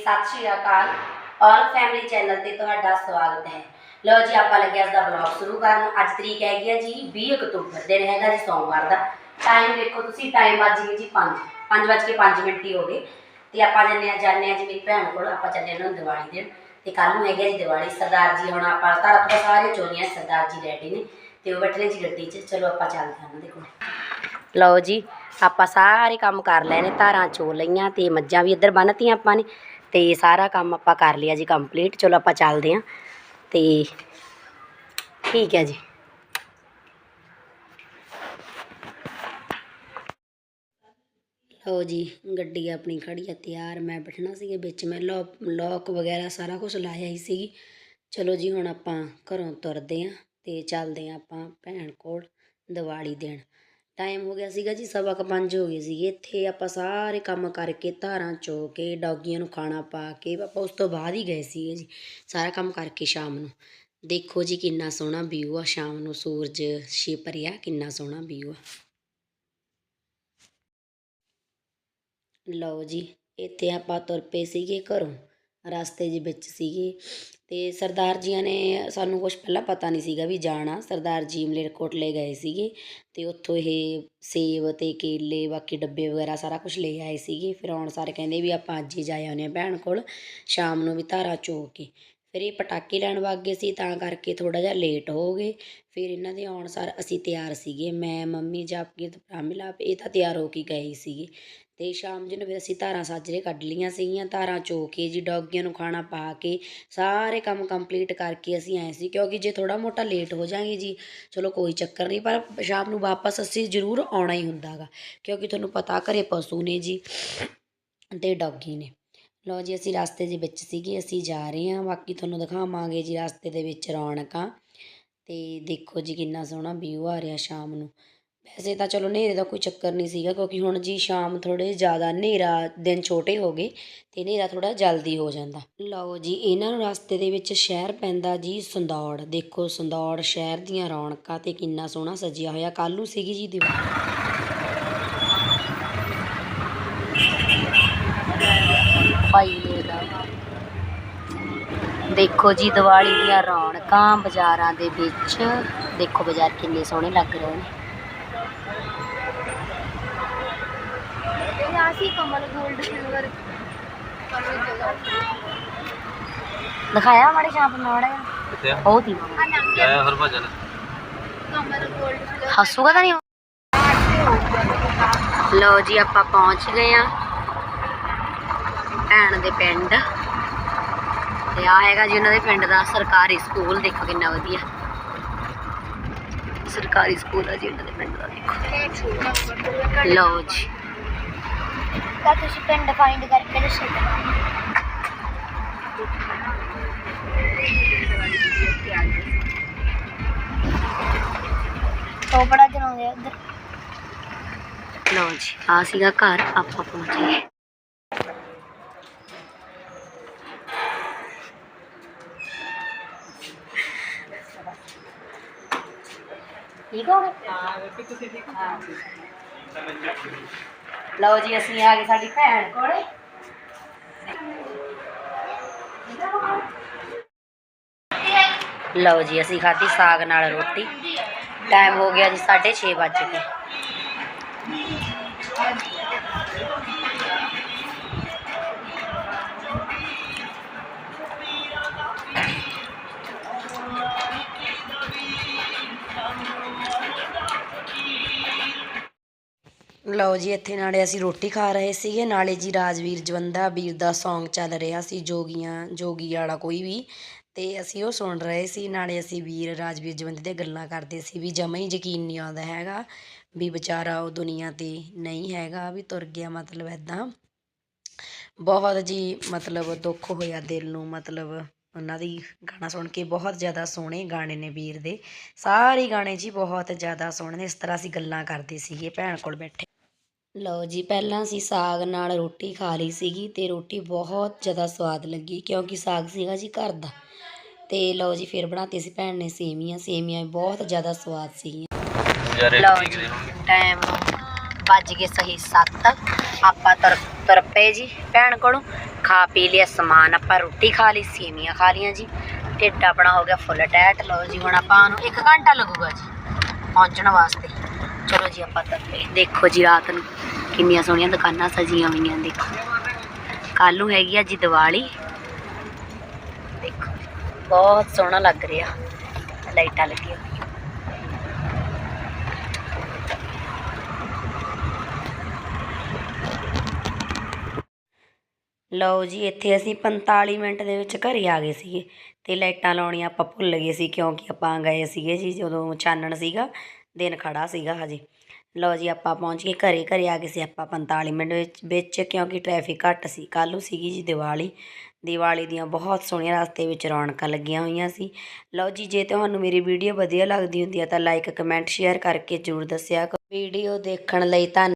ਸਤਿ ਸ਼੍ਰੀ ਅਕਾਲ। ਔਲ ਫੈਮਿਲੀ ਚੈਨਲ ਤੇ ਤੁਹਾਡਾ ਸਵਾਗਤ ਹੈ। ਲਓ ਜੀ, ਆਪਾਂ ਲੱਗਿਆ ਇਸ ਦਾ ਬਲੌਗ ਸ਼ੁਰੂ ਕਰਨ। ਅੱਜ ਤਰੀਕ ਹੈਗੀ ਹੈ ਜੀ 20 ਅਕਤੂਬਰ ਦਿਨ ਹੈਗਾ ਜੀ ਸੋਮਵਾਰ ਦਾ। ਟਾਈਮ ਦੇਖੋ ਤੁਸੀਂ ਟਾਈਮ ਵੱਜ ਗਏ ਜੀ 5 5 ਵੱਜ ਕੇ 5 ਮਿੰਟ ਹੀ ਹੋ ਗਏ। ਤੇ ਆਪਾਂ ਜੰਨੇ ਜਾਂਦੇ ਆ ਜੀ ਮੇਰੀ ਭੈਣ ਕੋਲ। ਆਪਾਂ ਚੱਲੇ ਉਹਨਾਂ ਨੂੰ ਦੀਵਾਲੀ ਦੇਣ। ਤੇ ਕੱਲ ਨੂੰ ਹੈਗੀ ਜੀ ਦੀਵਾਲੀ। ਸਰਦਾਰ ਜੀ ਹੁਣ ਆਪਾਂ ਧਾਰਾ ਤੋਂ ਸਾਰੇ ਚੋਰੀਆਂ ਸਰਦਾਰ ਜੀ ਰੈਡੀ ਨੇ। ਤੇ ਉਹ ਬੈਠੇ ਜੀ ਗੱਡੀ 'ਚ। ਚਲੋ ਆਪਾਂ ਚੱਲਦੇ ਹਾਂ ਉਹਨਾਂ ਦੇ ਕੋਲ। ਲਓ ਜੀ, ਆਪਾਂ ਸਾਰੇ ਕੰਮ ਕਰ ਲਏ ਨੇ। ਧਾਰਾਂ ਚੋ ਲਈਆਂ ਤੇ ਮੱਝਾਂ ਵੀ ਇੱਧਰ ਬੰਨਤੀਆਂ ਆਪਾਂ ਨੇ। ਤੇ ਸਾਰਾ ਕੰਮ ਆਪਾਂ ਕਰ ਲਿਆ ਜੀ ਕੰਪਲੀਟ ਚਲੋ ਆਪਾਂ ਚੱਲਦੇ ਹਾਂ। ਤੇ ਠੀਕ ਹੈ ਜੀ। ਲਓ ਜੀ, ਗੱਡੀ ਆਪਣੀ ਖੜੀ ਹੈ ਤਿਆਰ। ਮੈਂ ਬੈਠਣਾ ਸੀਗੇ ਵਿੱਚ। ਮੈਂ ਲੋਕ ਵਗੈਰਾ ਸਾਰਾ ਕੁਝ ਲਾਇਆ ਹੀ ਸੀਗੀ। ਚਲੋ ਜੀ, ਹੁਣ ਆਪਾਂ ਘਰੋਂ ਤੁਰਦੇ ਹਾਂ ਤੇ ਚੱਲਦੇ ਹਾਂ ਆਪਾਂ ਭੈਣ ਕੋਲ ਦੀਵਾਲੀ ਦੇਣ। ਟਾਈਮ ਹੋ ਗਿਆ ਸੀਗਾ ਜੀ, ਸਵਾ ਕੁ ਪੰਜ ਹੋ ਗਏ ਸੀਗੇ। ਇੱਥੇ ਆਪਾਂ ਸਾਰੇ ਕੰਮ ਕਰਕੇ ਧਾਰਾਂ ਚੋ ਕੇ, ਡੌਗੀਆਂ ਨੂੰ ਖਾਣਾ ਪਾ ਕੇ, ਆਪਾਂ ਉਸ ਤੋਂ ਬਾਅਦ ਹੀ ਗਏ ਸੀਗੇ ਜੀ, ਸਾਰਾ ਕੰਮ ਕਰਕੇ ਸ਼ਾਮ ਨੂੰ। ਦੇਖੋ ਜੀ ਕਿੰਨਾ ਸੋਹਣਾ ਵਿਊ ਆ, ਸ਼ਾਮ ਨੂੰ ਸੂਰਜ ਛਿਪ ਕਿੰਨਾ ਸੋਹਣਾ ਵਿਊ ਆ। ਲਓ ਜੀ, ਇੱਥੇ ਆਪਾਂ ਤੁਰ ਪਏ ਸੀਗੇ ਘਰੋਂ, ਰਸਤੇ ਦੇ ਵਿੱਚ ਸੀਗੇ। ਅਤੇ ਸਰਦਾਰ ਜੀਆਂ ਨੇ ਸਾਨੂੰ ਕੁਛ ਪਹਿਲਾਂ ਪਤਾ ਨਹੀਂ ਸੀਗਾ ਵੀ ਜਾਣਾ। ਸਰਦਾਰ ਜੀ ਮਲੇਰਕੋਟਲੇ ਗਏ ਸੀਗੇ ਅਤੇ ਉੱਥੋਂ ਇਹ ਸੇਬ ਅਤੇ ਕੇਲੇ, ਬਾਕੀ ਡੱਬੇ ਵਗੈਰਾ ਸਾਰਾ ਕੁਛ ਲੈ ਆਏ ਸੀਗੇ। ਫਿਰ ਆਉਣ ਸਾਰੇ ਕਹਿੰਦੇ ਵੀ ਆਪਾਂ ਅੱਜ ਹੀ ਜਾ ਆਉਂਦੇ ਹਾਂ ਭੈਣ ਕੋਲ, ਸ਼ਾਮ ਨੂੰ ਵੀ ਧਾਰਾ ਚੋ ਕੇ। ਫਿਰ ਇਹ ਪਟਾਕੇ ਲੈਣ ਵਗ ਗਏ ਸੀ, ਤਾਂ ਕਰਕੇ ਥੋੜ੍ਹਾ ਜਿਹਾ ਲੇਟ ਹੋ ਗਏ। ਫਿਰ ਇਹਨਾਂ ਦੇ ਆਉਣ ਸਾਰ ਅਸੀਂ ਤਿਆਰ ਸੀਗੇ। ਮੈਂ, ਮੰਮੀ ਜਾਪਕੀਰਤ ਭਰਾ ਮਿਲਾਪ, ਇਹ ਤਾਂ ਤਿਆਰ ਹੋ ਕੇ ਗਏ ਸੀਗੇ। ਅਤੇ ਸ਼ਾਮ ਜਿਹਨੂੰ ਫਿਰ ਅਸੀਂ ਧਾਰਾਂ ਸਾਜਰੇ ਕੱਢ ਲੀਆਂ ਸੀਗੀਆਂ। ਧਾਰਾਂ ਚੋ ਕੇ ਜੀ, ਡੌਗੀਆਂ ਨੂੰ ਖਾਣਾ ਪਾ ਕੇ ਸਾਰੇ ਕੰਮ ਕੰਪਲੀਟ ਕਰਕੇ ਅਸੀਂ ਆਏ ਸੀ। ਕਿਉਂਕਿ ਜੇ ਥੋੜ੍ਹਾ ਮੋਟਾ ਲੇਟ ਹੋ ਜਾਾਂਗੇ ਜੀ, ਚਲੋ ਕੋਈ ਚੱਕਰ ਨਹੀਂ, ਪਰ ਸ਼ਾਮ ਨੂੰ ਵਾਪਸ ਅਸੀਂ ਜ਼ਰੂਰ ਆਉਣਾ ਹੀ ਹੁੰਦਾਗਾ। ਕਿਉਂਕਿ ਤੁਹਾਨੂੰ ਪਤਾ ਘਰੇ ਪਸ਼ੂ ਨੇ ਜੀ ਅਤੇ ਡੌਗੀ ਨੇ। ਲਓ ਜੀ, ਅਸੀਂ ਰਸਤੇ ਦੇ ਵਿੱਚ ਸੀਗੇ, ਅਸੀਂ ਜਾ ਰਹੇ ਹਾਂ। ਬਾਕੀ ਤੁਹਾਨੂੰ ਦਿਖਾਵਾਂਗੇ ਜੀ ਰਸਤੇ ਦੇ ਵਿੱਚ ਰੌਣਕਾਂ। ਤੇ ਦੇਖੋ ਜੀ, ਕਿੰਨਾ ਸੋਹਣਾ ਵਿਊ ਆ ਰਿਹਾ ਸ਼ਾਮ ਨੂੰ। ਵੈਸੇ ਤਾਂ ਚਲੋ ਹਨੇਰੇ ਦਾ ਕੋਈ ਚੱਕਰ ਨਹੀਂ ਸੀਗਾ, ਕਿਉਂਕਿ ਹੁਣ ਜੀ ਸ਼ਾਮ ਥੋੜੇ ਜ਼ਿਆਦਾ, ਹਨੇਰਾ ਦਿਨ ਛੋਟੇ ਹੋ ਗਏ ਤੇ ਹਨੇਰਾ ਥੋੜਾ ਜਲਦੀ ਹੋ ਜਾਂਦਾ। ਲਓ ਜੀ, ਇਹਨਾਂ ਨੂੰ ਰਸਤੇ ਦੇ ਵਿੱਚ ਸ਼ਹਿਰ ਪੈਂਦਾ ਜੀ ਸੰਦੌੜ। ਦੇਖੋ ਸੰਦੌੜ, ਸ਼ਹਿਰ ਦੀਆਂ ਰੌਣਕਾਂ ਤੇ ਕਿੰਨਾ ਸੋਹਣਾ ਸਜਿਆ ਹੋਇਆ। ਕੱਲ੍ਹ ਸੀਗੀ ਜੀ ਦੀਵਾਲੀ। ਭਾਈ ਦਾ ਦੇਖੋ ਜੀ ਦੀਵਾਲੀ ਦੀਆਂ ਰੌਣਕਾਂ ਬਾਜ਼ਾਰਾਂ ਦੇ ਵਿੱਚ। ਦੇਖੋ ਬਾਜ਼ਾਰ ਕਿੰਨੇ ਸੋਹਣੇ ਲੱਗ ਰਹੇ ਨੇ। ਆਸੀ ਕਮਲ 골ਡ ਸਿਲਵਰ ਦਿਖਾਇਆ ਮਾੜੇ ਸ਼ਾਪ ਮਾੜਾ ਜਿਹਾ। ਕਿੱਥੇ ਆ? ਬਹੁਤ ਹੀ ਜਾਇਆ ਹਰਭਜਨ ਕਮਲ 골ਡ ਸਿਲਵਰ ਹੱਸੂਗਾ ਤਾਂ ਨਹੀਂ ਲਓ ਜੀ ਆਪਾਂ ਪਹੁੰਚ ਗਏ ਆ ਭੈਣ ਦੇ ਪਿੰਡ। ਤੇ ਆ ਹੈਗਾ ਜੀ ਉਹਨਾਂ ਦੇ ਪਿੰਡ ਦਾ ਸਰਕਾਰੀ ਸਕੂਲ ਦੇਖੋ ਕਿੰਨਾ ਵਧੀਆ। ਸਰਕਾਰੀ ਸਕੂਲ ਆ ਜੀ ਉਹਨਾਂ ਦੇ ਪਿੰਡ ਦਾ ਦੇਖੋ। ਲਓ ਜੀ। ਤਾਂ ਤੁਸੀਂ ਪਿੰਡ ਫਾਈਂਡ ਕਰਕੇ ਦੱਸੋ। ਟੋਪੜਾ ਚਲਾਉਂਦੇ ਆ ਉਧਰ ਲਓ ਜੀ ਆ ਸੀਗਾ ਘਰ ਆਪਾਂ ਪਹੁੰਚ ਠੀਕ ਹੋ ਗਏ? ਲਓ ਜੀ, ਅਸੀਂ ਆ ਗਏ ਸਾਡੀ ਭੈਣ ਕੋਲੇ। ਲਓ ਜੀ, ਅਸੀਂ ਖਾਧੀ ਸਾਗ ਨਾਲ ਰੋਟੀ। ਟਾਈਮ ਹੋ ਗਿਆ ਜੀ 6:30 ਵੱਜ ਲਓ ਜੀ, ਇੱਥੇ ਨਾਲੇ ਅਸੀਂ ਰੋਟੀ ਖਾ ਰਹੇ ਸੀਗੇ। ਨਾਲੇ ਜੀ ਰਾਜਵੀਰ ਜਵੰਦਾ, ਵੀਰ ਦਾ Song ਚੱਲ ਰਿਹਾ ਸੀ, ਜੋਗੀਆਂ, ਜੋਗੀ ਵਾਲਾ ਕੋਈ ਵੀ। ਤੇ ਅਸੀਂ ਉਹ ਸੁਣ ਰਹੇ ਸੀ। ਨਾਲੇ ਅਸੀਂ ਵੀਰ ਰਾਜਵੀਰ ਜਵੰਦੇ ਦੀਆਂ ਗੱਲਾਂ ਕਰਦੇ ਸੀ ਵੀ ਜਮਾ ਹੀ ਯਕੀਨ ਨਹੀਂ ਆਉਂਦਾ ਹੈਗਾ ਵੀ ਵਿਚਾਰਾ ਉਹ ਦੁਨੀਆ ਤੇ ਨਹੀਂ ਹੈਗਾ, ਵੀ ਤੁਰ ਗਿਆ ਮਤਲਬ ਐਦਾਂ ਬਹੁਤ ਜੀ ਮਤਲਬ ਦੁੱਖ ਹੋਇਆ ਦਿਲ ਨੂੰ, ਮਤਲਬ ਉਹਨਾਂ ਦੀ ਗਾਣਾ ਸੁਣ ਕੇ ਬਹੁਤ ਜ਼ਿਆਦਾ ਸੋਹਣੇ ਗਾਣੇ ਨੇ ਵੀਰ ਦੇ। ਸਾਰੇ ਗਾਣੇ ਜੀ ਬਹੁਤ ਜ਼ਿਆਦਾ ਸੋਹਣੇ ਨੇ, ਇਸ ਤਰ੍ਹਾਂ ਅਸੀਂ ਗੱਲਾਂ ਕਰਦੇ ਸੀਗੇ ਭੈਣ ਕੋਲ ਬੈਠੇ। ਲਓ ਜੀ ਪਹਿਲਾਂ ਅਸੀਂ ਸਾਗ ਨਾਲ ਰੋਟੀ ਖਾ ਲਈ ਸੀਗੀ ਤੇ ਰੋਟੀ ਬਹੁਤ ਜ਼ਿਆਦਾ ਸਵਾਦ ਲੱਗੀ ਕਿਉਂਕਿ ਸਾਗ ਸੀਗਾ ਜੀ ਘਰ ਦਾ। ਤੇ ਲਓ ਜੀ ਫਿਰ ਬਣਾਤੀ ਸੀ ਭੈਣ ਨੇ ਸੇਮੀਆਂ ਸੇਮੀਆਂ ਬਹੁਤ ਜ਼ਿਆਦਾ ਸਵਾਦ ਸੀਗੀਆਂ। ਲਓ ਜੀ ਟਾਈਮ ਵੱਜ ਗਏ ਸਹੀ 7 ਆਪਾਂ ਤੁਰ ਤੁਰ ਪਏ ਜੀ ਭੈਣ ਕੋਲੋਂ। ਖਾ ਪੀ ਲਿਆ ਸਮਾਨ ਆਪਾਂ ਰੋਟੀ ਖਾ ਲਈ ਸੇਵੀਆਂ ਖਾ ਲੀਆਂ ਜੀ। ਢਿੱਡ ਆਪਣਾ ਹੋ ਗਿਆ ਫੁੱਲ ਟੈਟ ਲਓ ਜੀ ਹੁਣ ਆਪਾਂ ਨੂੰ 1 ਘੰਟਾ ਲੱਗੂਗਾ ਜੀ ਪਹੁੰਚਣ ਵਾਸਤੇ। ਚਲੋ ਜੀ ਆਪਾਂ ਤੱਕੇ ਦੇਖੋ ਜੀ ਰਾਤ ਨੂੰ ਕਿੰਨੀਆਂ ਸੋਹਣੀਆਂ ਦੁਕਾਨਾਂ ਸਜੀਆਂ ਹੋਈਆਂ ਦੇਖੋ ਕੱਲ ਨੂੰ ਹੈਗੀ ਆ ਜੀ ਦੀਵਾਲੀ। ਦੇਖੋ, ਬਹੁਤ ਸੋਹਣਾ ਲੱਗ ਰਿਹਾ। ਲਾਈਟਾਂ ਲੱਗੀਆਂ ਹੋਈਆਂ। ਲਓ ਜੀ, ਇੱਥੇ ਅਸੀਂ 45 ਮਿੰਟ ਦੇ ਵਿੱਚ ਘਰੇ ਆ ਗਏ ਸੀਗੇ ਤੇ ਲਾਈਟਾਂ ਲਾਉਣੀਆਂ ਆਪਾਂ ਭੁੱਲ ਗਏ ਸੀ ਕਿਉਂਕਿ ਆਪਾਂ ਗਏ ਸੀਗੇ ਜੀ ਜਦੋਂ ਚਾਨਣ ਸੀਗਾ। ਦਿਨ ਖੜਾ ਸੀਗਾ ਹਜੇ। ਲਓ ਜੀ, ਆਪਾਂ ਪਹੁੰਚ ਗਏ ਘਰੇ। ਘਰੇ ਆ ਕੇ ਸੀ ਆਪਾਂ 45 ਮਿੰਟ ਵਿੱਚ ਵਿੱਚ ਕਿਉਂਕਿ ਟ੍ਰੈਫਿਕ ਘੱਟ ਸੀ। ਕੱਲ੍ਹ ਨੂੰ ਸੀਗੀ ਜੀ ਦੀਵਾਲੀ। ਦੀਵਾਲੀ ਦੀਆਂ ਬਹੁਤ ਸੋਹਣੀਆਂ ਰਸਤੇ ਵਿੱਚ ਰੌਣਕਾਂ ਲੱਗੀਆਂ ਹੋਈਆਂ ਸੀ। ਲਓ ਜੀ, ਜੇ ਤੁਹਾਨੂੰ ਮੇਰੀ ਵੀਡੀਓ ਵਧੀਆ ਲੱਗਦੀ ਹੁੰਦੀ ਹੈ ਤਾਂ ਲਾਈਕ ਕਮੈਂਟ ਸ਼ੇਅਰ ਕਰਕੇ ਜ਼ਰੂਰ ਦੱਸਿਆ ਕਰੋ। ਵੀਡੀਓ ਦੇਖਣ ਲਈ ਧੰਨ